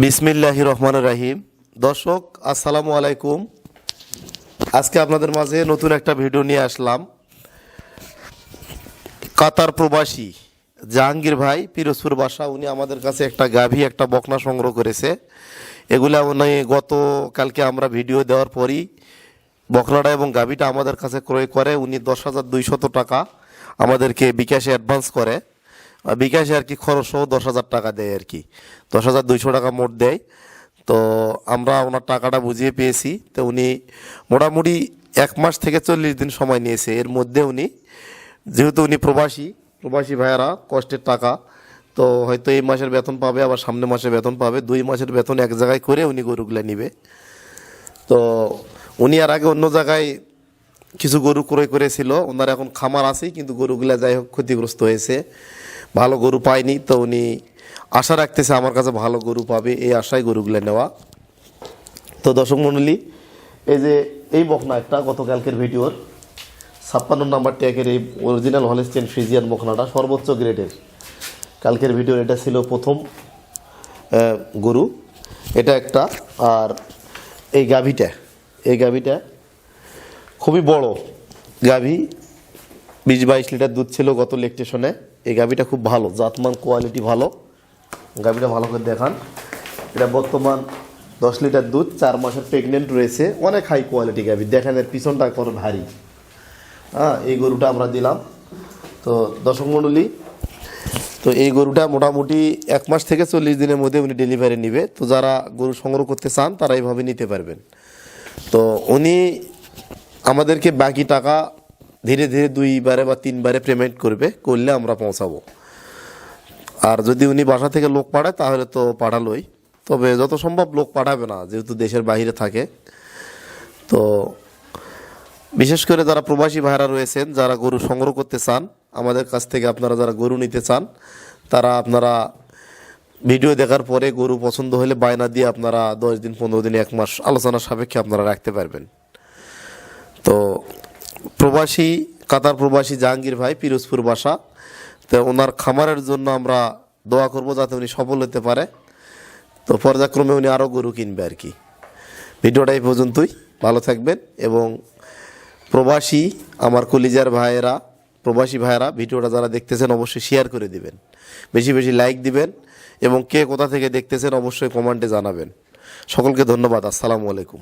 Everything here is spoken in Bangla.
বিসমিল্লাহ রহমান রাহিম। দর্শক, আসসালামু আলাইকুম। আজকে আপনাদের মাঝে নতুন একটা ভিডিও নিয়ে আসলাম। কাতার প্রবাসী জাহাঙ্গীর ভাই, পিরোজপুর বাসা, উনি আমাদের কাছে একটা গাভী, একটা বকনা সংগ্রহ করেছে। এগুলা উনি গত কালকে আমরা ভিডিও দেওয়ার পরই বকনাটা এবং গাভীটা আমাদের কাছে ক্রয় করে, উনি দশ হাজার দুইশত টাকা আমাদেরকে বিকাশে অ্যাডভান্স করে। বিকাশে আর কি খরচ সহ দশ হাজার টাকা দেয় আর কি। দশ হাজার দুইশো টাকা মোট দেয়। তো আমরা ওনার টাকাটা বুঝিয়ে পেয়েছি। তো উনি মোটামুটি এক মাস থেকে চল্লিশ দিন সময় নিয়েছে। এর মধ্যে উনি, যেহেতু উনি প্রবাসী প্রবাসী ভাইয়ারা, কষ্টের টাকা, তো হয়তো এই মাসের বেতন পাবে, আবার সামনে মাসে বেতন পাবে। দুই মাসের বেতন এক জায়গায় করে উনি গরুগুলা নিবে। তো উনি আর আগে অন্য জায়গায় কিছু গরু ক্রয় করেছিল। ওনার এখন খামার আছেই, কিন্তু গরুগুলা যাই হোক ক্ষতিগ্রস্ত হয়েছে। ভালো গরু পায়নি তো উনি আশা রাখতেছে আমার কাছে ভালো গরু পাবে, এই আশায় গরুগুলো নেওয়া। তো দর্শক মণ্ডলী, এই যে এই বকনা একটা গতকালকের ভিডিওর, ছাপ্পান্ন নাম্বার ট্যাগের এই অরিজিনাল হলেস্টেন ফ্রিজিয়ান বকনাটা সর্বোচ্চ গ্রেডের কালকের ভিডিওর এটা ছিল প্রথম গরু। এটা একটা, আর এই গাভীটা এই গাভীটা খুবই বড় গাভী বিশ বাইশ লিটার দুধ ছিল গত ইলেকট্রেশনে এই গাভীটা খুব ভালো, জাতমান কোয়ালিটি ভালো। গাভীটা ভালো করে দেখান। এটা বর্তমান দশ লিটার দুধ, চার মাসের প্রেগনেন্ট রয়েছে। অনেক হাই কোয়ালিটি গাভী। দেখেন এর পিছনটা কত ভারী। হ্যাঁ এই গরুটা আমরা দিলাম। তো দর্শক মণ্ডলী তো এই গরুটা মোটামুটি এক মাস থেকে চল্লিশ দিনের মধ্যে উনি ডেলিভারি নিবে। তো যারা গরু সংগ্রহ করতে চান, তারা এইভাবে নিতে পারবেন। তো উনি আমাদেরকে বাকি টাকা ধীরে ধীরে দুইবারে বা তিনবারে পেমেন্ট করবে, করলে আমরা পৌঁছাবো। আর যদি উনি বাসা থেকে লোক পাঠায়, তাহলে তো পাঠালোই। তবে যত সম্ভব লোক পাঠাবে না, যেহেতু দেশের বাইরে থাকে। তো বিশেষ করে যারা প্রবাসী ভাইরা রয়েছেন, যারা গরু সংগ্রহ করতে চান, আমাদের কাছ থেকে আপনারা যারা গরু নিতে চান, তারা আপনারা ভিডিও দেখার পরে গরু পছন্দ হলে বায়না দিয়ে আপনারা দশ দিন, পনেরো দিন, এক মাস আলোচনা সাপেক্ষে আপনারা রাখতে পারবেন। তো প্রবাসী, কাতার প্রবাসী জাহাঙ্গীর ভাই, পিরোজপুর বাসা। তো ওনার খামারের জন্য আমরা দোয়া করব যাতে উনি সফল হতে পারে। তো পর্যায়ক্রমে উনি আরও গরু কিনবে আর কি। ভিডিওটা এই পর্যন্তই। ভালো থাকবেন এবং প্রবাসী, আমার কলিজার ভাইয়েরা, প্রবাসী ভাইয়েরা, ভিডিওটা যারা দেখতেছেন অবশ্যই শেয়ার করে দিবেন। বেশি বেশি লাইক দিবেন এবং কে কোথা থেকে দেখতেছেন অবশ্যই কমেন্টে জানাবেন। সকলকে ধন্যবাদ। আসসালামু আলাইকুম।